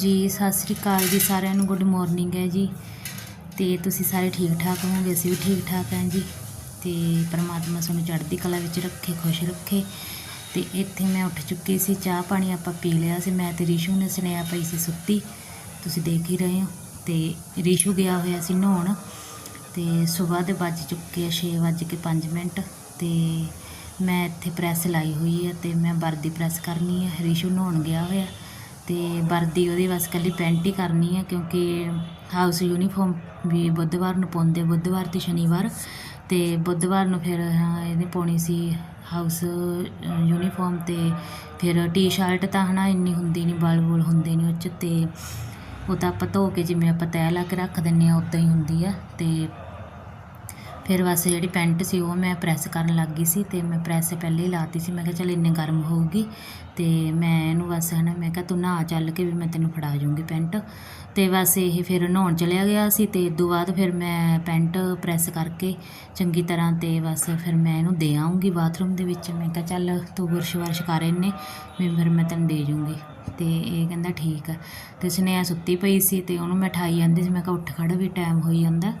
ਜੀ, ਸਤਿ ਸ੍ਰੀ ਅਕਾਲ ਜੀ ਸਾਰਿਆਂ ਨੂੰ ਗੁੱਡ ਮਾਰਨਿੰਗ ਹੈ ਜੀ। ਤੇ ਤੁਸੀਂ ਸਾਰੇ ਠੀਕ ਠਾਕ ਹੋਵੋਗੇ? ਅਸੀਂ ਵੀ ਠੀਕ ਠਾਕ ਹਾਂ ਜੀ। ਤੇ ਪਰਮਾਤਮਾ ਤੁਹਾਨੂੰ ਚੜ੍ਹਦੀ ਕਲਾ ਵਿੱਚ ਰੱਖੇ, ਖੁਸ਼ ਰੱਖੇ। ਤੇ ਇੱਥੇ ਮੈਂ ਉੱਠ ਚੁੱਕੀ ਸੀ, ਚਾਹ ਪਾਣੀ ਆਪਾਂ ਪੀ ਲਿਆ ਸੀ। ਮੈਂ ਤੇ ਰਿਸ਼ੂ ਨੇ ਸੁਨੇਹਾ ਪਈ ਸੀ ਸੁੱਤੀ। ਤੁਸੀਂ ਦੇਖ ਹੀ ਰਹੇ ਹੋ। ਤੇ ਰਿਸ਼ੂ ਗਿਆ ਹੋਇਆ ਸੀ ਨਹਾਉਣ। ਤੇ ਸਵੇਰ ਦੇ ਵੱਜ ਚੁੱਕੇ ਆ 6 ਵੱਜ ਕੇ 5 ਮਿੰਟ। ਤੇ ਮੈਂ ਇੱਥੇ ਪ੍ਰੈਸ ਲਾਈ ਹੋਈ ਹੈ ਤੇ ਮੈਂ ਵਰਦੀ ਪ੍ਰੈਸ ਕਰਨੀ ਹੈ ਰਿਸ਼ੂ ਨਹਾਉਣ ਗਿਆ ਹੋਇਆ। ਤੇ ਵਰਦੀ ਉਹਦੀ ਬਸ ਕੱਲੀ ਪੈਂਟ ਹੀ ਕਰਨੀ ਹੈ ਕਿਉਂਕਿ ਹਾਊਸ ਯੂਨੀਫਾਰਮ ਵੀ ਬੁੱਧਵਾਰ ਨੂੰ ਪਾਉਂਦੇ ਬੁੱਧਵਾਰ ਤੇ ਸ਼ਨੀਵਾਰ ਤੇ ਬੁੱਧਵਾਰ ਨੂੰ ਫਿਰ ਇਹਨੇ ਪਾਉਣੀ ਸੀ ਹਾਊਸ ਯੂਨੀਫਾਰਮ ਤੇ ਫਿਰ ਟੀ-ਸ਼ਰਟ ਤਾਂ ਹਨਾ ਇੰਨੀ ਹੁੰਦੀ ਨਹੀਂ ਬਲ ਬੁਲ ਹੁੰਦੇ ਨਹੀਂ ਉਹ 'ਚ ਤੇ ਉਹ ਤਾਂ ਆਪਾਂ ਧੋ ਕੇ ਜਿਵੇਂ ਆਪਾਂ ਤੈਅ ਲਾ ਕੇ ਰੱਖ ਦਿੰਨੇ ਆ ਉਦਾਂ ਹੀ ਹੁੰਦੀ ਆ ਤੇ ਫਿਰ ਬਸ ਜਿਹੜੀ ਪੈਂਟ ਸੀ ਉਹ ਮੈਂ ਪ੍ਰੈਸ ਕਰਨ ਲੱਗ ਗਈ ਸੀ ਤੇ ਮੈਂ ਪ੍ਰੈਸ ਪਹਿਲੇ ਹੀ ਲਾਤੀ ਸੀ। ਮੈਂ ਕਿਹਾ ਚੱਲ ਇੰਨੇ ਗਰਮ ਹੋਊਗੀ ਤੇ ਮੈਂ ਇਹਨੂੰ ਬਸ ਹਨਾ, ਮੈਂ ਕਿਹਾ ਤੂੰ ਨਹਾ ਚੱਲ ਕੇ ਵੀ ਮੈਂ ਤੈਨੂੰ ਫੜਾ ਜੂੰਗੀ ਪੈਂਟ। ਤੇ ਬਸ ਇਹ ਫਿਰ ਨਹਾਉਣ ਚਲਿਆ ਗਿਆ ਸੀ ਤੇ ਇਦੋਂ ਬਾਅਦ ਫਿਰ ਮੈਂ ਪੈਂਟ ਪ੍ਰੈਸ ਕਰਕੇ ਚੰਗੀ ਤਰ੍ਹਾਂ ਤੇ ਬਸ ਫਿਰ ਮੈਂ ਇਹਨੂੰ ਦੇ ਆਉਂਗੀ ਬਾਥਰੂਮ ਦੇ ਵਿੱਚ। ਮੈਂ ਕਿਹਾ ਚੱਲ ਤੂੰ ਬੁਰਸ਼ ਵਰਸ਼ ਕਰ ਇਹਨੇ ਵੀ ਫਿਰ ਮੈਂ ਤੈਨੂੰ ਦੇ ਜੂੰਗੀ ਤੇ ਇਹ ਕਹਿੰਦਾ ਠੀਕ ਆ। ਤੇ ਸਨੇਹਾ ਸੁੱਤੀ ਪਈ ਸੀ ਤੇ ਉਹਨੂੰ ਮੈਂ ਠਾਈ ਜਾਂਦੀ ਸੀ। ਮੈਂ ਕਿਹਾ ਉੱਠ ਖੜ ਵੀ ਟਾਈਮ ਹੋਈ ਜਾਂਦਾ।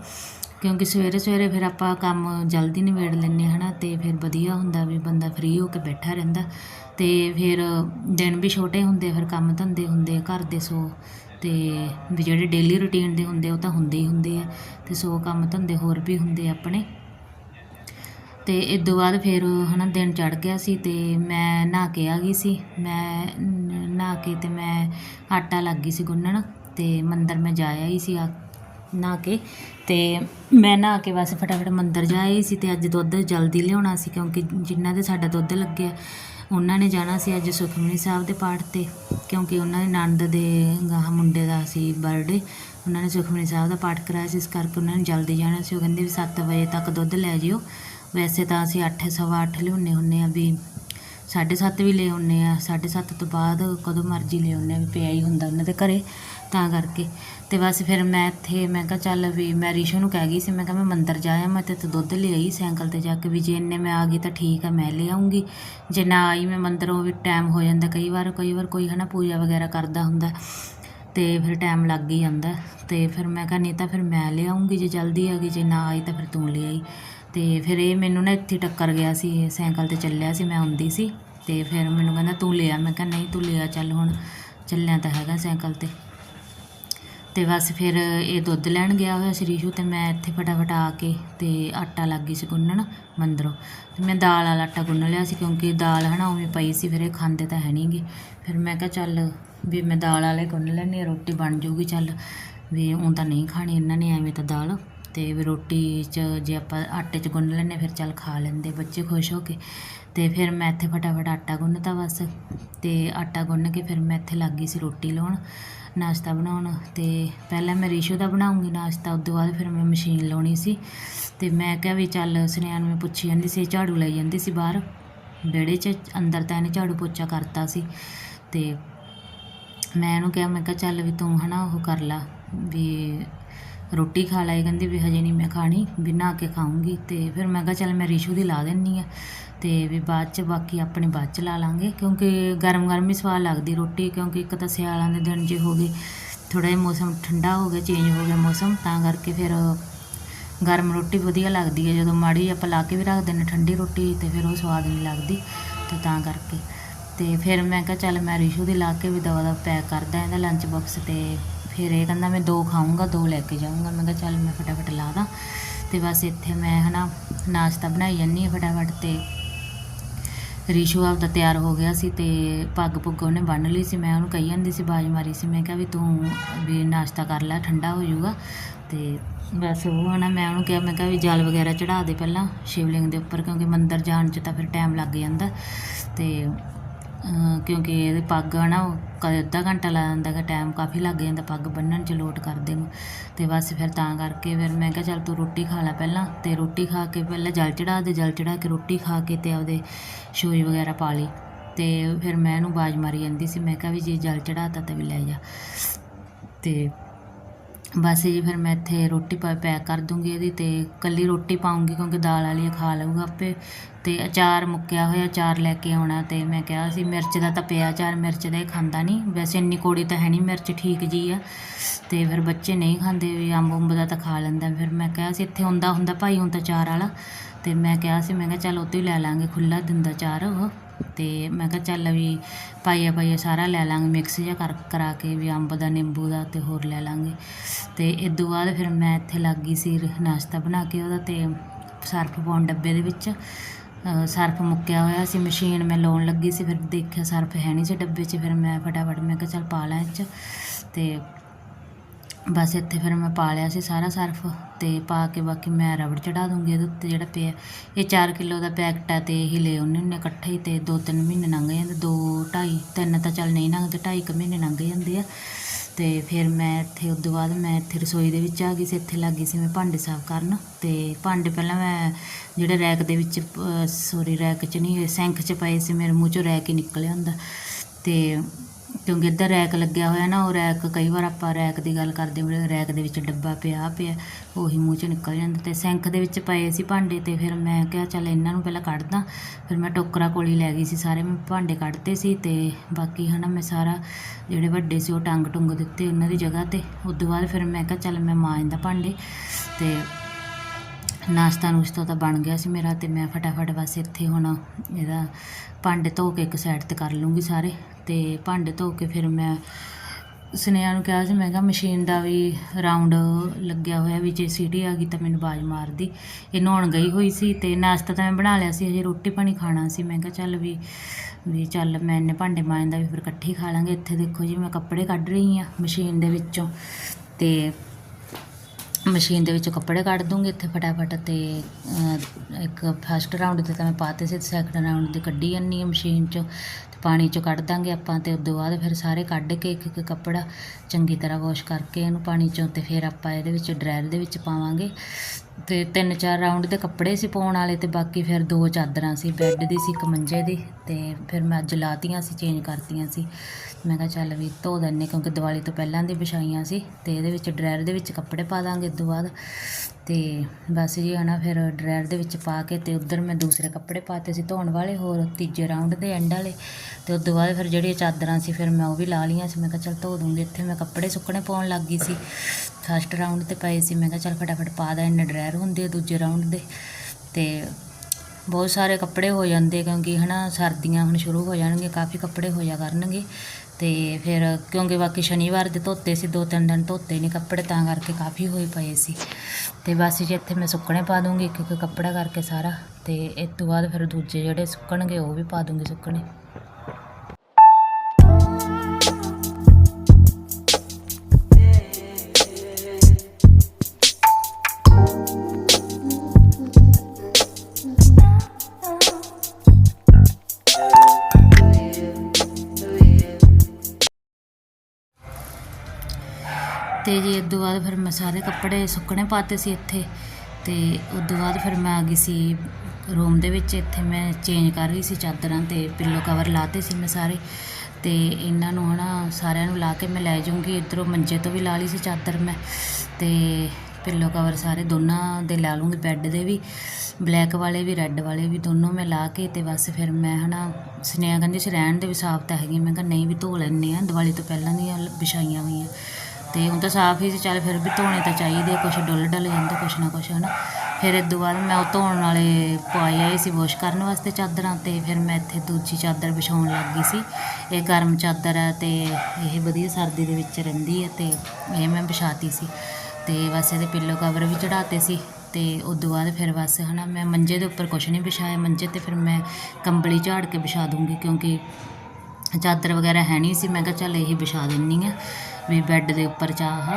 ਕਿਉਂਕਿ ਸਵੇਰੇ ਸਵੇਰੇ ਫਿਰ ਆਪਾਂ ਕੰਮ ਜਲਦੀ ਨਿਬੇੜ ਲੈਂਦੇ ਹਾਂ ਨਾ ਅਤੇ ਫਿਰ ਵਧੀਆ ਹੁੰਦਾ ਵੀ ਬੰਦਾ ਫ੍ਰੀ ਹੋ ਕੇ ਬੈਠਾ ਰਹਿੰਦਾ। ਅਤੇ ਫਿਰ ਦਿਨ ਵੀ ਛੋਟੇ ਹੁੰਦੇ, ਫਿਰ ਕੰਮ ਧੰਦੇ ਹੁੰਦੇ, ਘਰ ਦੇ ਸੋ ਅਤੇ ਵੀ ਜਿਹੜੇ ਡੇਲੀ ਰੂਟੀਨ ਦੇ ਹੁੰਦੇ, ਉਹ ਤਾਂ ਹੁੰਦੇ ਹੀ ਹੁੰਦੇ ਆ ਅਤੇ ਸੋ ਕੰਮ ਧੰਦੇ ਹੋਰ ਵੀ ਹੁੰਦੇ ਆਪਣੇ। ਅਤੇ ਇਸ ਤੋਂ ਬਾਅਦ ਫਿਰ ਹੈ ਨਾ ਦਿਨ ਚੜ ਗਿਆ ਸੀ ਅਤੇ ਮੈਂ ਨਹਾ ਕੇ ਆ ਗਈ ਸੀ। ਮੈਂ ਨਹਾ ਕੇ ਅਤੇ ਮੈਂ ਆਟਾ ਲੱਗ ਗਈ ਸੀ ਗੁੰਨਣ ਅਤੇ ਮੰਦਰ ਮੈਂ ਜਾ ਆਈ ਸੀ ਆ ਨਹਾ ਕੇ। ਤੇ ਮੈਂ ਨਹਾ ਕੇ ਬਸ ਫਟਾਫਟ ਮੰਦਰ ਜਾ ਆਈ ਸੀ ਤੇ ਅੱਜ ਦੁੱਧ ਜਲਦੀ ਲਿਆਉਣਾ ਸੀ ਕਿਉਂਕਿ ਜਿਨ੍ਹਾਂ ਦੇ ਸਾਡਾ ਦੁੱਧ ਲੱਗਿਆ, ਉਹਨਾਂ ਨੇ ਜਾਣਾ ਸੀ ਅੱਜ ਸੁਖਮਨੀ ਸਾਹਿਬ ਦੇ ਪਾਠ ਤੇ, ਕਿਉਂਕਿ ਉਹਨਾਂ ਦੇ ਨੰਦ ਦੇ ਗਾਹ ਮੁੰਡੇ ਦਾ ਸੀ ਬਰਥਡੇ ਉਹਨਾਂ ਨੇ ਸੁਖਮਨੀ ਸਾਹਿਬ ਦਾ ਪਾਠ ਕਰਾਇਆ ਸੀ, ਇਸ ਕਰਕੇ ਉਹਨਾਂ ਨੇ ਜਲਦੀ ਜਾਣਾ ਸੀ। ਉਹ ਕਹਿੰਦੇ ਵੀ 7 ਵਜੇ ਤੱਕ ਦੁੱਧ ਲੈ ਜਿਓ। ਵੈਸੇ ਤਾਂ ਅਸੀਂ 8 ਸਵਾ ਅੱਠ ਲਿਆਉਂਦੇ ਹੁੰਨੇ ਆ ਵੀ 7:30 ਵੀ ਲੈ ਆਉਂਦੇ ਆ 7:30 ਤੋਂ ਬਾਅਦ ਕਦੋਂ ਮਰਜ਼ੀ ਲੈ ਆਉਂਦੇ ਆ, ਵੀ ਪਿਆ ਹੀ ਹੁੰਦਾ ਉਹਨਾਂ ਦੇ ਘਰੇ, ਤਾਂ ਕਰਕੇ। ਤੇ ਬਸ ਫਿਰ ਮੈਂ ਇੱਥੇ, ਮੈਂ ਕਿਹਾ ਚੱਲ ਵੀ ਮੈਂ ਰਿਸ਼ੂ ਨੂੰ ਕਹਿ ਗਈ ਸੀ, ਮੈਂ ਕਿਹਾ ਮੈਂ ਮੰਦਰ ਜਾਇਆ ਮੈਂ ਤੇ ਦੁੱਧ ਲੈ ਆਈ ਸਾਈਕਲ ਤੇ ਜਾ ਕੇ, ਵੀ ਜੇ ਇੰਨੇ ਮੈਂ ਆ ਗਈ ਤਾਂ ਠੀਕ ਆ, ਮੈਂ ਲੈ ਆਉਂਗੀ। ਜੇ ਨਾ ਆਈ ਮੈਂ ਮੰਦਰੋਂ ਵੀ ਟਾਈਮ ਹੋ ਜਾਂਦਾ, ਕਈ ਵਾਰ ਕਈ ਵਾਰ ਕੋਈ ਹਨਾ ਪੂਜਾ ਵਗੈਰਾ ਕਰਦਾ ਹੁੰਦਾ, ਤੇ ਫਿਰ ਟਾਈਮ ਲੱਗ ਹੀ ਜਾਂਦਾ। ਤੇ ਫਿਰ ਮੈਂ ਕਿਹਾ ਨਹੀਂ ਤਾਂ ਫਿਰ ਮੈਂ ਲੈ ਆਉਂਗੀ, ਜੇ ਜਲਦੀ ਆ ਗਈ, ਜੇ ਨਾ ਆਈ ਤਾਂ ਫਿਰ ਤੂੰ ਲੈ ਆਈ। ਤੇ ਫਿਰ ਇਹ ਮੈਨੂੰ ਨਾ ਇੱਥੇ ਟੱਕਰ ਗਿਆ ਸੀ, ਸਾਈਕਲ ਤੇ ਚੱਲਿਆ ਸੀ, ਮੈਂ ਆਉਂਦੀ ਸੀ ਤੇ ਫਿਰ ਮੈਨੂੰ ਕਹਿੰਦਾ ਤੂੰ ਲਿਆ, ਮੈਂ ਕਿਹਾ ਨਹੀਂ ਤੂੰ ਲਿਆ ਚੱਲ ਹੁਣ ਚੱਲਿਆ ਤਾਂ ਹੈਗਾ ਸਾਈਕਲ ਤੇ। ਤੇ ਬਸ ਫਿਰ ਇਹ ਦੁੱਧ ਲੈਣ ਗਿਆ ਹੋਇਆ ਸੀ ਰੀਸ਼ੂ ਤੇ ਮੈਂ ਇੱਥੇ ਫਟਾਫਟ ਆ ਕੇ ਤੇ ਆਟਾ ਲੱਗ ਗਈ ਸੀ ਗੁੰਨਣ ਮੰਦਰੋਂ। ਤੇ ਮੈਂ ਦਾਲ ਵਾਲਾ ਆਟਾ ਗੁੰਨ ਲਿਆ ਸੀ ਕਿਉਂਕਿ ਦਾਲ ਹਨਾ ਉਵੇਂ ਪਈ ਸੀ, ਫਿਰ ਇਹ ਖਾਂਦੇ ਤਾਂ ਹੈ ਨਹੀਂਗੇ ਫਿਰ ਮੈਂ ਕਿਹਾ ਚੱਲ ਵੀ ਮੈਂ ਦਾਲ ਵਾਲੇ ਗੁੰਨ ਲੈਂਦੀ ਹਾਂ, ਰੋਟੀ ਬਣ ਜੂਗੀ ਚੱਲ, ਵੀ ਉਹ ਤਾਂ ਨਹੀਂ ਖਾਣੀ ਇਹਨਾਂ ਨੇ, ਐਵੇਂ ਤਾਂ ਦਾਲ। ਅਤੇ ਵੀ ਰੋਟੀ 'ਚ ਜੇ ਆਪਾਂ ਆਟੇ 'ਚ ਗੁੰਨ ਲੈਂਦੇ ਫਿਰ ਚੱਲ ਖਾ ਲੈਂਦੇ ਬੱਚੇ ਖੁਸ਼ ਹੋ ਕੇ। ਅਤੇ ਫਿਰ ਮੈਂ ਇੱਥੇ ਫਟਾਫਟ ਆਟਾ ਗੁੰਨਤਾ ਬਸ। ਅਤੇ ਆਟਾ ਗੁੰਨ ਕੇ ਫਿਰ ਮੈਂ ਇੱਥੇ ਲੱਗ ਗਈ ਸੀ ਰੋਟੀ ਲਾਉਣ, ਨਾਸ਼ਤਾ ਬਣਾਉਣ। ਅਤੇ ਪਹਿਲਾਂ ਮੈਂ ਰੀਸ਼ੋ ਦਾ ਬਣਾਉਂਗੀ ਨਾਸ਼ਤਾ ਉਸ ਤੋਂ ਬਾਅਦ ਫਿਰ ਮੈਂ ਮਸ਼ੀਨ ਲਾਉਣੀ ਸੀ। ਅਤੇ ਮੈਂ ਕਿਹਾ ਵੀ ਚੱਲ ਸੁਨਿਆਨ ਨੂੰ ਪੁੱਛੀ ਜਾਂਦੀ ਸੀ ਝਾੜੂ ਲਈ ਜਾਂਦੀ ਸੀ ਬਾਹਰ। ਵਿਹੜੇ 'ਚ ਅੰਦਰ ਤਾਂ ਇਹਨੇ ਝਾੜੂ ਪੋਚਾ ਕਰਤਾ ਸੀ। ਅਤੇ ਮੈਂ ਇਹਨੂੰ ਕਿਹਾ, ਮੈਂ ਕਿਹਾ ਚੱਲ ਵੀ ਤੂੰ ਹਨਾ ਉਹ ਕਰ ਲਾ, ਵੀ ਰੋਟੀ ਖਾ ਲਾਈ, ਕਹਿੰਦੀ ਵੀ ਹਜੇ ਨਹੀਂ ਮੈਂ ਖਾਣੀ, ਵੀ ਨਹਾ ਕੇ ਖਾਊਂਗੀ ਤੇ ਫਿਰ ਮੈਂ ਕਿਹਾ ਚੱਲ ਮੈਂ ਰਿਸ਼ੂ ਦੀ ਲਾ ਦਿੰਨੀ ਆ ਤੇ ਵੀ ਬਾਅਦ ਚ ਬਾਕੀ ਆਪਣੇ ਬਾਅਦ ਚ ਲਾ ਲਾਂਗੇ, ਕਿਉਂਕਿ ਗਰਮ ਗਰਮ ਹੀ ਸਵਾਦ ਲੱਗਦੀ ਰੋਟੀ, ਕਿਉਂਕਿ ਇੱਕ ਤਾਂ ਸਿਆਲਾਂ ਦੇ ਦਿਨ ਜੇ ਹੋ ਗਏ ਥੋੜਾ ਜਿਹਾ ਮੌਸਮ ਠੰਡਾ ਹੋ ਗਿਆ ਚੇਂਜ ਹੋ ਗਿਆ ਮੌਸਮ, ਤਾਂ ਕਰਕੇ ਫਿਰ ਗਰਮ ਰੋਟੀ ਵਧੀਆ ਲੱਗਦੀ ਹੈ ਜਦੋਂ ਮਾੜੀ ਆਪਾਂ ਲਾ ਕੇ ਵੀ ਰੱਖ ਦਿੰਦੇ ਠੰਡੀ ਰੋਟੀ ਤੇ ਫਿਰ ਉਹ ਸਵਾਦ ਨਹੀਂ ਲੱਗਦੀ, ਤੇ ਤਾਂ ਕਰਕੇ। ਤੇ ਫਿਰ ਮੈਂ ਕਿਹਾ ਚੱਲ ਮੈਂ ਰਿਸ਼ੂ ਦੀ ਲਾ ਕੇ ਵੀ ਦਵਾ ਦਾ ਪੈਕ ਕਰਦਾ, ਇਹਦਾ ਲੰਚ ਬਾਕਸ ਤੇ ਫਿਰ ਇਹ ਕਹਿੰਦਾ ਮੈਂ ਦੋ ਖਾਊਂਗਾ, ਦੋ ਲੈ ਕੇ ਜਾਊਂਗਾ। ਮੈਂ ਕਿਹਾ ਚੱਲ ਮੈਂ ਫਟਾਫਟ ਲਾ ਦਾਂ। ਤੇ ਬਸ ਇੱਥੇ ਮੈਂ ਹਨਾ ਨਾਸ਼ਤਾ ਬਣਾਈ ਜਾਂਦੀ ਹਾਂ ਫਟਾਫਟ ਤੇ ਰਿਸ਼ੂ ਆਪਦਾ ਤਿਆਰ ਹੋ ਗਿਆ ਸੀ ਤੇ ਪੱਗ ਪੁੱਗ ਉਹਨੇ ਬੰਨ ਲਈ ਸੀ। ਮੈਂ ਉਹਨੂੰ ਕਹੀ ਜਾਂਦੀ ਸੀ, ਬਾਜ ਮਾਰੀ ਸੀ। ਮੈਂ ਕਿਹਾ ਵੀ ਤੂੰ ਵੀ ਨਾਸ਼ਤਾ ਕਰ ਲੈ, ਠੰਡਾ ਹੋ ਜਾਊਗਾ। ਤੇ ਬਸ ਉਹ ਨਾ ਮੈਂ ਉਹਨੂੰ ਕਿਹਾ, ਮੈਂ ਕਿਹਾ ਵੀ ਜਲ ਵਗੈਰਾ ਚੜਾ ਦੇ ਪਹਿਲਾਂ ਸ਼ਿਵਲਿੰਗ ਦੇ ਉੱਪਰ, ਕਿਉਂਕਿ ਮੰਦਰ ਜਾਣ 'ਚ ਤਾਂ ਫਿਰ ਟਾਈਮ ਲੱਗ ਜਾਂਦਾ। ਤੇ ਕਿਉਂਕਿ ਇਹਦੇ ਪੱਗ ਆ ਨਾ ਉਹ ਕਦੇ ਅੱਧਾ ਘੰਟਾ ਲੱਗ ਜਾਂਦਾ ਗਾ ਟਾਈਮ ਕਾਫੀ ਲੱਗ ਜਾਂਦਾ ਪੱਗ ਬੰਨਣ 'ਚ ਲੋਟ ਕਰਦੇ ਨੂੰ। ਅਤੇ ਬਸ ਫਿਰ ਤਾਂ ਕਰਕੇ ਫਿਰ ਮੈਂ ਕਿਹਾ ਚੱਲ ਤੂੰ ਰੋਟੀ ਖਾ ਲੈ ਪਹਿਲਾਂ ਅਤੇ ਰੋਟੀ ਖਾ ਕੇ ਪਹਿਲਾਂ ਜਲ ਚੜਾ ਦੇ, ਜਲ ਚੜ੍ਹਾ ਕੇ ਰੋਟੀ ਖਾ ਕੇ ਅਤੇ ਆਪਦੇ ਸ਼ੋਈ ਵਗੈਰਾ ਪਾ ਲਈ। ਅਤੇ ਫਿਰ ਮੈਂ ਇਹਨੂੰ ਬਾਜ ਮਾਰੀ ਜਾਂਦੀ ਸੀ, ਮੈਂ ਕਿਹਾ ਵੀ ਜੇ ਜਲ ਚੜਾਤਾ ਤਾਂ ਵੀ ਲੈ ਜਾ। ਅਤੇ ਬਸ ਜੀ, ਫਿਰ ਮੈਂ ਇੱਥੇ ਰੋਟੀ ਪਾ, ਪੈਕ ਕਰ ਦੂੰਗੀ ਇਹਦੀ ਅਤੇ ਇਕੱਲੀ ਰੋਟੀ ਪਾਉਂਗੀ ਕਿਉਂਕਿ ਦਾਲ ਵਾਲੀ ਖਾ ਲਊਗਾ ਆਪੇ। ਅਤੇ ਅਚਾਰ ਮੁੱਕਿਆ ਹੋਇਆ, ਅਚਾਰ ਲੈ ਕੇ ਆਉਣਾ ਅਤੇ ਮੈਂ ਕਿਹਾ ਸੀ ਮਿਰਚ ਦਾ ਤਾਂ ਪਿਆ, ਅਚਾਰ ਮਿਰਚ ਦਾ ਇਹ ਖਾਂਦਾ ਨਹੀਂ। ਵੈਸੇ ਇੰਨੀ ਕੋੜੀ ਤਾਂ ਹੈ ਨਹੀਂ, ਮਿਰਚ ਠੀਕ ਜੀ ਆ। ਅਤੇ ਫਿਰ ਬੱਚੇ ਨਹੀਂ ਖਾਂਦੇ, ਵੀ ਅੰਬ ਅੰਬ ਦਾ ਤਾਂ ਖਾ ਲੈਂਦਾ। ਫਿਰ ਮੈਂ ਕਿਹਾ ਸੀ ਇੱਥੇ ਹੁੰਦਾ ਹੁੰਦਾ ਭਾਈ ਹੁਣ ਤਾਂ ਅਚਾਰ ਵਾਲਾ। ਅਤੇ ਮੈਂ ਕਿਹਾ ਸੀ, ਮੈਂ ਕਿਹਾ ਚੱਲ ਉਹ ਤੋਂ ਹੀ ਲੈ ਲਾਂਗੇ ਖੁੱਲ੍ਹਾ ਦਿੰਦਾ ਅਚਾਰ ਉਹ। ਤੇ ਮੈਂ ਕਿਹਾ ਚੱਲ ਵੀ ਪਾਈਆ ਪਾਈਆ ਸਾਰਾ ਲੈ ਲਾਂਗੇ ਮਿਕਸ ਜਿਹਾ ਕਰ, ਕਰਾ ਕੇ ਵੀ ਅੰਬ ਦਾ, ਨਿੰਬੂ ਦਾ ਤੇ ਹੋਰ ਲੈ ਲਾਂਗੇ। ਤੇ ਤੋਂ ਬਾਅਦ ਫਿਰ ਮੈਂ ਇੱਥੇ ਲੱਗ ਗਈ ਸੀ ਨਾਸ਼ਤਾ ਬਣਾ ਕੇ ਉਹਦਾ ਤੇ ਸਰਫ ਪਾਉਣ ਡੱਬੇ ਦੇ ਵਿੱਚ। ਸਰਫ ਮੁੱਕਿਆ ਹੋਇਆ ਸੀ, ਮਸ਼ੀਨ ਮੈਂ ਲਾਉਣ ਲੱਗੀ ਸੀ, ਫਿਰ ਦੇਖਿਆ ਸਰਫ ਹੈ ਨਹੀਂ ਸੀ ਡੱਬੇ 'ਚ, ਫਿਰ ਮੈਂ ਫਟਾਫਟ ਮੈਂ ਕਿਹਾ ਚੱਲ ਪਾ ਲਾਂ ਇਹ 'ਚ। ਤੇ ਬਸ ਇੱਥੇ ਫਿਰ ਮੈਂ ਪਾ ਲਿਆ ਸੀ ਸਾਰਾ ਸਰਫ ਤੇ ਪਾ ਕੇ ਬਾਕੀ ਮੈਂ ਰਬੜ ਚੜਾ ਦੂੰਗੀ ਇਹਦੇ ਉੱਤੇ ਜਿਹੜਾ ਪਿਆ, ਇਹ 4 ਕਿਲੋ ਦਾ ਪੈਕਟ ਆ ਤੇ ਇਹ ਲੈ ਉਹਨੇ ਨੇ ਇਕੱਠੇ ਹੀ ਤੇ 2-3 ਮਹੀਨੇ ਲੰਘ ਜਾਂਦੇ 2 2.5 ਤਿੰਨ ਤਾਂ ਚੱਲ ਨਹੀਂ ਲੰਘਦੇ 2.5 ਕੁ ਮਹੀਨੇ ਲੰਘ ਜਾਂਦੇ ਆ। ਤੇ ਫਿਰ ਮੈਂ ਇੱਥੇ ਉਸ ਤੋਂ ਬਾਅਦ ਮੈਂ ਇੱਥੇ ਰਸੋਈ ਦੇ ਵਿੱਚ ਆ ਗਈ ਸੀ, ਇੱਥੇ ਲੱਗ ਗਈ ਸੀ ਮੈਂ ਭਾਂਡੇ ਸਾਫ਼ ਕਰਨ ਤੇ ਭਾਂਡੇ ਪਹਿਲਾਂ ਮੈਂ ਜਿਹੜੇ ਰੈਕ ਦੇ ਵਿੱਚ ਸੋਰੀ ਰੈਕ 'ਚ ਨਹੀਂ ਸਿੰਕ 'ਚ ਪਏ ਸੀ, ਮੇਰੇ ਮੂੰਹ 'ਚੋਂ ਰੈਕ ਹੀ ਨਿਕਲਿਆ ਹੁੰਦਾ ਤੇ ਕਿਉਂਕਿ ਇੱਧਰ ਰੈਕ ਲੱਗਿਆ ਹੋਇਆ ਨਾ, ਉਹ ਰੈਕ ਕਈ ਵਾਰ ਆਪਾਂ ਰੈਕ ਦੀ ਗੱਲ ਕਰਦੇ ਹਾਂ ਰੈਕ ਦੇ ਵਿੱਚ ਡੱਬਾ ਪਿਆ ਪਿਆ, ਉਹੀ ਮੂੰਹ 'ਚ ਨਿਕਲ ਜਾਂਦਾ। ਤੇ ਸਿੰਕ ਦੇ ਵਿੱਚ ਪਏ ਸੀ ਭਾਂਡੇ ਤੇ ਫਿਰ ਮੈਂ ਕਿਹਾ ਚੱਲ ਇਹਨਾਂ ਨੂੰ ਪਹਿਲਾਂ ਕੱਢਦਾ। ਫਿਰ ਮੈਂ ਟੋਕਰਾ ਕੋਲ ਹੀ ਲੈ ਗਈ ਸੀ ਸਾਰੇ, ਮੈਂ ਭਾਂਡੇ ਕੱਢਤੇ ਸੀ ਤੇ ਬਾਕੀ ਹਨਾ ਮੈਂ ਸਾਰਾ ਜਿਹੜੇ ਵੱਡੇ ਸੀ ਉਹ ਟੰਗ ਟੁੰਗ ਦਿੱਤੇ ਉਹਨਾਂ ਦੀ ਜਗ੍ਹਾ ਤੇ। ਉਸ ਤੋਂ ਬਾਅਦ ਫਿਰ ਮੈਂ ਕਿਹਾ ਚੱਲ ਮੈਂ ਮਾਂਜਦਾ ਭਾਂਡੇ ਤੇ ਨਾਸ਼ਤਾ ਨੂਸ਼ਤਾ ਤਾਂ ਬਣ ਗਿਆ ਸੀ ਮੇਰਾ ਤੇ ਮੈਂ ਫਟਾਫਟ ਬਸ ਇੱਥੇ ਹੁਣ ਇਹਦਾ ਭਾਂਡੇ ਧੋ ਕੇ ਇੱਕ ਸਾਈਡ ਤੇ ਕਰ ਲੂੰਗੀ ਸਾਰੇ ਤੇ ਭਾਂਡੇ ਧੋ ਕੇ ਫਿਰ ਮੈਂ ਸੁਨੇਹਾ ਨੂੰ ਕਿਹਾ ਸੀ, ਮੈਂ ਕਿਹਾ ਮਸ਼ੀਨ ਦਾ ਵੀ ਰਾਉਂਡ ਲੱਗਿਆ ਹੋਇਆ ਵੀ ਜੇ ਸੀਟੀ ਆ ਗਈ ਤਾਂ ਮੈਨੂੰ ਆਵਾਜ਼ ਮਾਰਦੀ। ਇਹ ਨਹਾਉਣ ਗਈ ਹੋਈ ਸੀ ਤੇ ਨਾਸ਼ਤਾ ਤਾਂ ਮੈਂ ਬਣਾ ਲਿਆ ਸੀ, ਹਜੇ ਰੋਟੀ ਪਾਣੀ ਖਾਣਾ ਸੀ। ਮੈਂ ਕਿਹਾ ਚੱਲ ਵੀ ਵੀ ਚੱਲ ਮੈਂ ਇੰਨੇ ਭਾਂਡੇ ਮਾਂਜਦਾ ਵੀ ਫਿਰ ਇਕੱਠੇ ਹੀ ਖਾ ਲਾਂਗੇ। ਇੱਥੇ ਦੇਖੋ ਜੀ ਮੈਂ ਕੱਪੜੇ ਕੱਢ ਰਹੀ ਆ ਮਸ਼ੀਨ ਦੇ ਵਿੱਚੋਂ ਤੇ ਮਸ਼ੀਨ ਦੇ ਵਿੱਚੋਂ ਕੱਪੜੇ ਕੱਢ ਦੂੰਗੀ ਇੱਥੇ ਫਟਾਫਟ ਤੇ ਇੱਕ ਫਸਟ ਰਾਊਂਡ ਤੇ ਤਾਂ ਮੈਂ ਪਾਤੇ ਸੀ ਸੈਕੰਡ ਰਾਊਂਡ ਦੀ ਕੱਢੀ ਜਾਂਦੀ ਹਾਂ ਮਸ਼ੀਨ 'ਚੋਂ। ਪਾਣੀ 'ਚੋਂ ਕੱਢ ਦਾਂਗੇ ਆਪਾਂ ਤੇ ਉਸ ਤੋਂ ਬਾਅਦ ਫਿਰ ਸਾਰੇ ਕੱਢ ਕੇ ਇੱਕ ਇੱਕ ਕੱਪੜਾ ਚੰਗੀ ਤਰ੍ਹਾਂ ਵਾਸ਼ ਕਰਕੇ ਇਹਨੂੰ ਪਾਣੀ 'ਚੋਂ ਤੇ ਫਿਰ ਆਪਾਂ ਇਹਦੇ ਵਿੱਚ ਡਰਾਇਰ ਦੇ ਵਿੱਚ ਪਾਵਾਂਗੇ। ਤੇ ਤਿੰਨ ਚਾਰ ਰਾਊਂਡ ਦੇ ਕੱਪੜੇ ਸੀ ਪਾਉਣ ਵਾਲੇ ਤੇ ਬਾਕੀ ਫਿਰ ਦੋ ਚਾਦਰਾਂ ਸੀ ਬੈੱਡ ਦੀ ਸੀ, ਇੱਕ ਮੰਜੇ ਦੀ ਤੇ ਫਿਰ ਮੈਂ ਅੱਜ ਲਾਤੀਆਂ ਸੀ ਚੇਂਜ ਕਰਤੀਆਂ ਸੀ। ਮੈਂ ਕਿਹਾ ਚੱਲ ਵੀ ਧੋ ਦਿੰਨੇ ਕਿਉਂਕਿ ਦੀਵਾਲੀ ਤੋਂ ਪਹਿਲਾਂ ਦੀ ਵਿਛਾਈਆਂ ਸੀ ਤੇ ਇਹਦੇ ਵਿੱਚ ਡਰਾਇਰ ਦੇ ਵਿੱਚ ਕੱਪੜੇ ਪਾ ਦਾਂਗੇ ਇਸ ਤੋਂ ਬਾਅਦ। ਅਤੇ ਬਸ ਜੀ ਹੈ ਨਾ ਫਿਰ ਡਰੈਰ ਦੇ ਵਿੱਚ ਪਾ ਕੇ ਅਤੇ ਉੱਧਰ ਮੈਂ ਦੂਸਰੇ ਕੱਪੜੇ ਪਾਤੇ ਸੀ ਧੋਣ ਵਾਲੇ, ਹੋਰ ਤੀਜੇ ਰਾਊਂਡ ਦੇ ਐਂਡ ਵਾਲੇ ਅਤੇ ਉਸ ਤੋਂ ਬਾਅਦ ਫਿਰ ਜਿਹੜੀਆਂ ਚਾਦਰਾਂ ਸੀ ਫਿਰ ਮੈਂ ਉਹ ਵੀ ਲਾ ਲਈਆਂ ਸੀ। ਮੈਂ ਕਿਹਾ ਚੱਲ ਧੋ ਦੂੰਗੀ। ਇੱਥੇ ਮੈਂ ਕੱਪੜੇ ਸੁੱਕਣੇ ਪਾਉਣ ਲੱਗ ਗਈ ਸੀ। ਫਸਟ ਰਾਊਂਡ ਤੇ ਪਏ ਸੀ। ਮੈਂ ਕਿਹਾ ਚੱਲ ਫਟਾਫਟ ਪਾ ਦਾ, ਇੰਨੇ ਡਰੈਰ ਹੁੰਦੇ ਆ ਦੂਜੇ ਰਾਊਂਡ ਦੇ। ਅਤੇ ਬਹੁਤ ਸਾਰੇ ਕੱਪੜੇ ਹੋ ਜਾਂਦੇ ਕਿਉਂਕਿ ਹਨਾ ਸਰਦੀਆਂ ਹੁਣ ਸ਼ੁਰੂ ਹੋ ਜਾਣਗੇ, ਕਾਫੀ ਕੱਪੜੇ ਹੋਇਆ ਕਰਨਗੇ। ਤੇ ਫਿਰ ਕਿਉਂਕਿ ਬਾਕੀ ਸ਼ਨੀਵਾਰ ਦੇ ਧੋਤੇ ਸੀ, ਦੋ ਤਿੰਨ ਦਿਨ ਧੋਤੇ ਨਹੀਂ ਕੱਪੜੇ, ਤਾਂ ਕਰਕੇ ਕਾਫੀ ਹੋਏ ਪਏ ਸੀ। ਤੇ ਬਸ ਜੀ ਇੱਥੇ ਮੈਂ ਸੁੱਕਣੇ ਪਾ ਦੂੰਗੀ ਇੱਕ ਇੱਕ ਕੱਪੜਾ ਕਰਕੇ ਸਾਰਾ। ਤੇ ਇਸ ਤੋਂ ਬਾਅਦ ਫਿਰ ਦੂਜੇ ਜਿਹੜੇ ਸੁੱਕਣਗੇ, ਉਹ ਵੀ ਪਾ ਦੂੰਗੀ ਸੁੱਕਣੇ। ਤੇ ਜੀ ਇਸ ਤੋਂ ਬਾਅਦ ਫਿਰ ਮੈਂ ਸਾਰੇ ਕੱਪੜੇ ਸੁੱਕਣੇ ਪਾਤੇ ਸੀ ਇੱਥੇ ਤੇ ਉਸ ਤੋਂ ਬਾਅਦ ਫਿਰ ਮੈਂ ਆ ਗਈ ਸੀ ਰੂਮ ਦੇ ਵਿੱਚ, ਇੱਥੇ ਮੈਂ ਚੇਂਜ ਕਰ ਰਹੀ ਸੀ ਚਾਦਰਾਂ ਤੇ ਪਿੱਲੋ ਕਵਰ ਲਾਤੇ ਸੀ ਮੈਂ ਸਾਰੇ ਤੇ ਇਹਨਾਂ ਨੂੰ ਹਨਾ ਸਾਰਿਆਂ ਨੂੰ ਲਾ ਕੇ ਮੈਂ ਲੈ ਜਾਊਂਗੀ, ਇੱਧਰੋਂ ਮੰਜੇ ਤੋਂ ਵੀ ਲਾ ਲਈ ਸੀ ਚਾਦਰ ਮੈਂ ਤੇ ਪਿੱਲੋ ਕਵਰ ਸਾਰੇ ਦੋਨਾਂ ਦੇ ਲਾ ਲੂੰਗੀ ਬੈੱਡ ਦੇ ਵੀ ਬਲੈਕ ਵਾਲੇ ਵੀ ਰੈੱਡ ਵਾਲੇ ਵੀ ਦੋਨੋਂ ਮੈਂ ਲਾ ਕੇ ਤੇ ਬਸ ਫਿਰ ਮੈਂ ਹਨਾ ਸੁਨੇਹਾ ਕਹਿੰਦੀ ਸੀ ਰਹਿਣ ਦੇ ਵੀ ਸਾਫ਼ ਤਾਂ ਹੈਗੀ ਮੈਂ ਕਿਹਾ ਨਹੀਂ ਵੀ ਧੋ ਲੈਂਦੇ ਆ, ਦੀਵਾਲੀ ਤੋਂ ਪਹਿਲਾਂ ਦੀਆਂ ਵਿਛਾਈਆਂ ਹੋਈਆਂ। ਤੇ ਹੁਣ ਤਾਂ ਸਾਫ਼ ਹੀ ਸੀ, ਚੱਲ ਫਿਰ ਵੀ ਧੋਣੇ ਤਾਂ ਚਾਹੀਦੇ ਕੁਛ ਡੁੱਲ ਡਲ ਜਾਂਦਾ, ਕੁਛ ਨਾ ਕੁਛ, ਹਨਾ। ਫਿਰ ਇਸ ਤੋਂ ਬਾਅਦ ਮੈਂ ਉਹ ਧੋਣ ਵਾਲੇ ਪਵਾਏ ਆਏ ਸੀ ਵਾਸ਼ ਕਰਨ ਵਾਸਤੇ ਚਾਦਰਾਂ ਤੇ, ਫਿਰ ਮੈਂ ਇੱਥੇ ਦੂਜੀ ਚਾਦਰ ਵਿਛਾਉਣ ਲੱਗ ਗਈ ਸੀ। ਇਹ ਗਰਮ ਚਾਦਰ ਹੈ ਤੇ ਇਹ ਵਧੀਆ ਸਰਦੀ ਦੇ ਵਿੱਚ ਰਹਿੰਦੀ ਹੈ ਤੇ ਇਹ ਮੈਂ ਵਿਛਾਤੀ ਸੀ। ਤੇ ਬਸ ਇਹਦੇ ਪਿੱਲੋ ਕਵਰ ਵੀ ਚੜਾਤੇ ਸੀ ਤੇ ਉਦੋਂ ਬਾਅਦ ਫਿਰ ਬਸ, ਹਨਾ, ਮੈਂ ਮੰਜੇ ਦੇ ਉੱਪਰ ਕੁਛ ਨਹੀਂ ਵਿਛਾਇਆ, ਮੰਜੇ ਤੇ ਫਿਰ ਮੈਂ ਕੰਬਲੀ ਝਾੜ ਕੇ ਵਿਛਾ ਦੂੰਗੀ ਕਿਉਂਕਿ ਚਾਦਰ ਵਗੈਰਾ ਹੈ ਨਹੀਂ ਸੀ, ਮੈਂ ਕਿਹਾ ਚੱਲ ਇਹੀ ਵਿਛਾ ਦਿੰਨੀ ਆ। ਵੀ ਬੈੱਡ ਦੇ ਉੱਪਰ ਚਾਹ,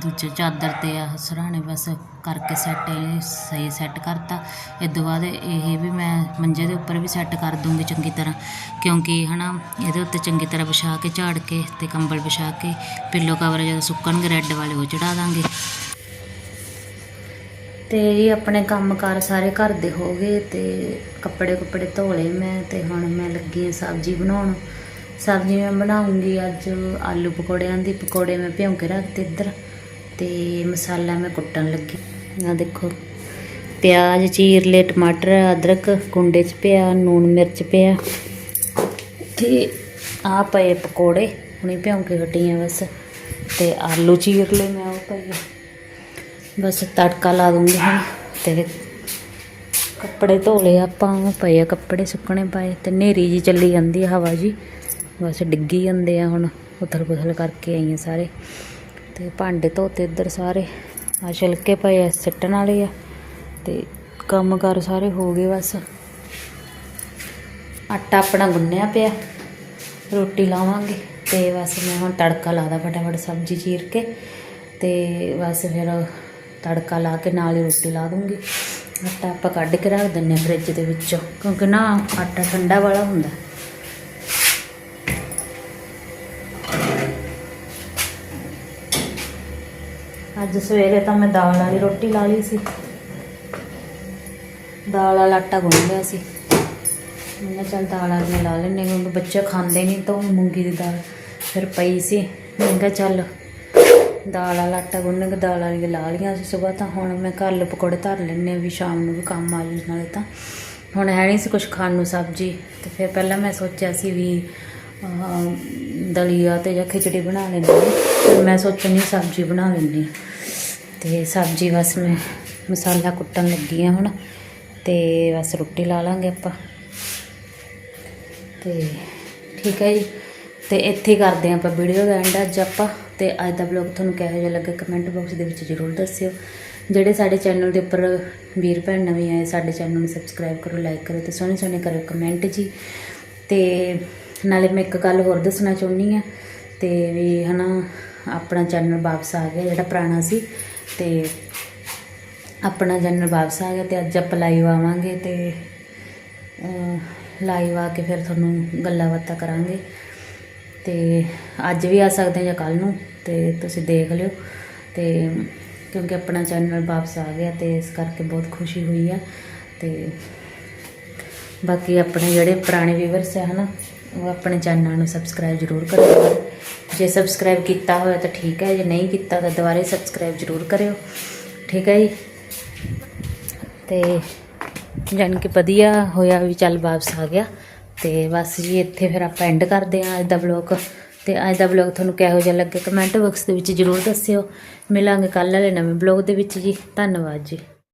ਦੂਜੇ ਚਾਦਰ ਤੇ ਆਹ ਸਰਾਣੇ ਬਸ ਕਰਕੇ ਸੈੱਟ ਇਹ ਸਹੀ ਸੈੱਟ ਕਰਤਾ। ਇਸ ਤੋਂ ਬਾਅਦ ਇਹ ਵੀ ਮੈਂ ਮੰਜੇ ਦੇ ਉੱਪਰ ਵੀ ਸੈੱਟ ਕਰ ਦੂੰਗੀ ਚੰਗੀ ਤਰ੍ਹਾਂ, ਕਿਉਂਕਿ ਹਨਾ ਇਹਦੇ ਉੱਤੇ ਚੰਗੀ ਤਰ੍ਹਾਂ ਵਿਛਾ ਕੇ, ਝਾੜ ਕੇ ਤੇ ਕੰਬਲ ਵਿਛਾ ਕੇ ਪਿੱਲੋ ਕਵਰ ਜਦੋਂ ਸੁੱਕਣਗੇ ਰੈੱਡ ਵਾਲੇ ਉਹ ਚੜਾ ਦਾਂਗੇ। ਤੇ ਇਹ ਆਪਣੇ ਕੰਮਕਾਰ ਸਾਰੇ ਘਰ ਦੇ ਹੋ ਗਏ ਤੇ ਕੱਪੜੇ ਕੁੱਪੜੇ ਧੋ ਲਏ ਮੈਂ ਤੇ ਹੁਣ ਮੈਂ ਲੱਗੀ ਹਾਂ ਸਬਜ਼ੀ ਬਣਾਉਣ। ਸਬਜ਼ੀ ਮੈਂ ਬਣਾਉਂਗੀ ਅੱਜ ਆਲੂ ਪਕੌੜਿਆਂ ਦੀ, ਪਕੌੜੇ ਮੈਂ ਭਿਉਂ ਕੇ ਰੱਖਤੇ ਇੱਧਰ ਤੇ ਮਸਾਲਾ ਮੈਂ ਕੁੱਟਣ ਲੱਗੀ। ਆ ਦੇਖੋ, ਪਿਆਜ਼ ਚੀਰ ਲਏ ਟਮਾਟਰ, ਅਦਰਕ, ਕੁੰਡੇ 'ਚ ਪਿਆ ਨੂਣ ਮਿਰਚ ਪਿਆ ਤੇ ਆ ਪਏ ਪਕੌੜੇ, ਹੁਣੇ ਭਿਉਂ ਕੇ ਹਟੀਆਂ ਬਸ ਤੇ ਆਲੂ ਚੀਰ ਲਏ ਮੈਂ ਉਹ ਪਏ। ਬਸ ਤੜਕਾ ਲਾ ਦੂੰਗੀ ਹੁਣ ਤੇ ਕੱਪੜੇ ਧੋ ਲਏ ਆਪਾਂ ਉਹ ਪਏ ਆ ਕੱਪੜੇ ਸੁੱਕਣੇ ਪਏ ਤੇ ਨੇਰੀ ਜੀ ਚੱਲੀ ਜਾਂਦੀ ਹਵਾ ਜੀ ਬਸ ਡਿੱਗੀ ਜਾਂਦੇ ਆ ਹੁਣ, ਉਥਲ ਪੁਥਲ ਕਰਕੇ ਆਈਆਂ ਸਾਰੇ। ਤੇ ਭਾਂਡੇ ਧੋਤੇ ਇੱਧਰ ਸਾਰੇ। ਆ ਛਿਲਕੇ ਪਏ ਆ, ਸਿੱਟਣ ਵਾਲੇ ਆ। ਤੇ ਕੰਮ ਕਾਰ ਸਾਰੇ ਹੋ ਗਏ ਬਸ। ਆਟਾ ਆਪਣਾ ਗੁੰਨਿਆ ਪਿਆ। ਰੋਟੀ ਲਾਵਾਂਗੇ। ਤੇ ਬਸ ਮੈਂ ਹੁਣ ਤੜਕਾ ਲਾਦਾ ਫਟਾਫਟ ਸਬਜ਼ੀ ਚੀਰ ਕੇ। ਤੇ ਬਸ ਫਿਰ ਤੜਕਾ ਲਾ ਕੇ ਨਾਲ ਹੀ ਰੋਟੀ ਲਾ ਦੂੰਗੀ। ਆਟਾ ਆਪਾਂ ਕੱਢ ਕੇ ਰੱਖ ਦਿੰਨੇ ਹਾਂ ਫ੍ਰਿਜ ਦੇ ਵਿੱਚੋਂ। ਕਿਉਂਕਿ ਨਾ ਆਟਾ ਠੰਡਾ ਵਾਲਾ ਹੁੰਦਾ। ਅੱਜ ਸਵੇਰੇ ਤਾਂ ਮੈਂ ਦਾਲ ਵਾਲੀ ਰੋਟੀ ਲਾ ਲਈ ਸੀ। ਦਾਲ ਵਾਲਾ ਆਟਾ ਗੁੰਨ ਲਿਆ ਸੀ। ਮੈਂ ਕਿਹਾ ਚੱਲ ਦਾਲ ਵਾਲੀ ਲਾ ਲੈਂਦੇ ਕਿਉਂਕਿ ਬੱਚੇ ਖਾਂਦੇ ਨਹੀਂ ਤਾਂ ਮੂੰਗੀ ਦੀ ਦਾਲ ਫਿਰ ਪਈ ਸੀ। ਮੈਂ ਕਿਹਾ ਚੱਲ ਦਾਲ ਵਾਲਾ ਆਟਾ ਗੁੰਨ ਕੇ ਦਾਲ ਵਾਲੀ ਲਾ ਲਈਆਂ ਸੀ। ਸਵੇਰ ਤਾਂ ਹੁਣ ਮੈਂ ਘਰ ਲ ਪਕੌੜੇ ਧਰ ਲੈਂਦੇ ਹਾਂ ਵੀ ਸ਼ਾਮ ਨੂੰ ਵੀ ਕੰਮ ਆ ਜੂ ਨਾਲੇ ਤਾਂ। ਹੁਣ ਹੈ ਨਹੀਂ ਸੀ ਕੁਝ ਖਾਣ ਨੂੰ ਸਬਜ਼ੀ। ਤੇ ਫਿਰ ਪਹਿਲਾਂ ਮੈਂ ਸੋਚਿਆ ਸੀ ਵੀ ਦਲੀਆ ਤੇ ਜਾਂ ਖਿਚੜੀ ਬਣਾ ਲੈਂਦੀ ਮੈਂ ਸੋਚਣੀ ਸਬਜ਼ੀ ਬਣਾ ਲੈਂਦੀ ਹਾਂ। ਤੇ ਸਬਜ਼ੀ ਬਸ ਮੈਂ ਮਸਾਲਾ ਕੁੱਟਣ ਲੱਗੀ ਆ ਹੁਣ ਤੇ ਬਸ ਰੋਟੀ ਲਾ ਲਾਂਗੇ ਆਪਾਂ। ਤੇ ਠੀਕ ਹੈ ਜੀ। ਤੇ ਇੱਥੇ ਕਰਦੇ ਹਾਂ ਆਪਾਂ ਵੀਡੀਓ ਦਾ ਐਂਡ ਅੱਜ ਆਪਾਂ। ਤੇ ਅੱਜ ਦਾ ਬਲੌਗ ਤੁਹਾਨੂੰ ਕਿਹੋ ਜਿਹਾ ਲੱਗਾ ਕਮੈਂਟ ਬਾਕਸ ਦੇ ਵਿੱਚ ਜ਼ਰੂਰ ਦੱਸਿਓ। ਜਿਹੜੇ ਸਾਡੇ ਚੈਨਲ ਦੇ ਉੱਪਰ ਵੀਰ ਭੈਣ ਨਵੇਂ ਆਏ, ਸਾਡੇ ਚੈਨਲ ਨੂੰ ਸਬਸਕ੍ਰਾਈਬ ਕਰੋ ਲਾਈਕ ਕਰੋ ਤੇ ਸੋਹਣੇ ਸੋਹਣੇ ਕਰੋ ਕਮੈਂਟ ਜੀ। ਤੇ ਨਾਲੇ ਮੈਂ ਇੱਕ ਗੱਲ ਹੋਰ ਦੱਸਣਾ ਚਾਹੁੰਦੀ ਆ। ਤੇ ਵੀ ਹਨਾ ਆਪਣਾ ਚੈਨਲ ਵਾਪਸ ਆ ਗਿਆ, ਜਿਹੜਾ ਪੁਰਾਣਾ ਸੀ। ਤੇ ਆਪਣਾ ਚੈਨਲ ਵਾਪਸ ਆ ਗਿਆ ਤੇ ਅੱਜ ਆਪਾਂ ਲਾਈਵ ਆਵਾਂਗੇ ਤੇ ਲਾਈਵ ਆ ਕੇ ਫਿਰ ਤੁਹਾਨੂੰ ਗੱਲਾਂ ਬਾਤਾਂ ਕਰਾਂਗੇ। ਤੇ ਅੱਜ ਵੀ ਆ ਸਕਦੇ ਜਾਂ ਕੱਲ ਨੂੰ, ਤੇ ਤੁਸੀਂ ਦੇਖ ਲਿਓ। ਤੇ ਕਿਉਂਕਿ ਆਪਣਾ ਚੈਨਲ ਵਾਪਸ ਆ ਗਿਆ ਤੇ ਇਸ ਕਰਕੇ ਬਹੁਤ ਖੁਸ਼ੀ ਹੋਈ ਆ। ਤੇ ਬਾਕੀ ਆਪਣੇ ਜਿਹੜੇ ਪੁਰਾਣੇ ਵੀਵਰਸ ਆ, ਹਨਾ ਉਹ ਆਪਣੇ ਚੈਨਲ ਨੂੰ ਸਬਸਕ੍ਰਾਈਬ ਜ਼ਰੂਰ ਕਰਿਓ। ਜੇ ਸਬਸਕ੍ਰਾਈਬ ਕੀਤਾ ਹੋਇਆ ਤਾਂ ਠੀਕ ਹੈ, ਜੇ ਨਹੀਂ ਕੀਤਾ ਤਾਂ ਦੁਬਾਰੇ ਸਬਸਕ੍ਰਾਈਬ ਜ਼ਰੂਰ ਕਰਿਓ। ਠੀਕ ਹੈ ਜੀ? ਤੇ ਜਾਣੀ ਕਿ ਵਧੀਆ ਹੋਇਆ ਵੀ ਚੱਲ ਵਾਪਸ ਆ ਗਿਆ। ਤੇ ਬਸ ਜੀ, ਇੱਥੇ ਫਿਰ ਆਪਾਂ ਐਂਡ ਕਰਦੇ ਹਾਂ ਅੱਜ ਦਾ ਵਲੌਗ ਤੇ ਅੱਜ ਦਾ ਵਲੌਗ ਤੁਹਾਨੂੰ ਕਿਹੋ ਜਿਹਾ ਲੱਗੇ ਕਮੈਂਟ ਬਾਕਸ ਦੇ ਵਿੱਚ ਜ਼ਰੂਰ ਦੱਸਿਓ। ਮਿਲਾਂਗੇ ਕੱਲ੍ਹ ਵਾਲੇ ਨਵੇਂ ਵਲੌਗ ਦੇ ਵਿੱਚ ਜੀ। ਧੰਨਵਾਦ ਜੀ।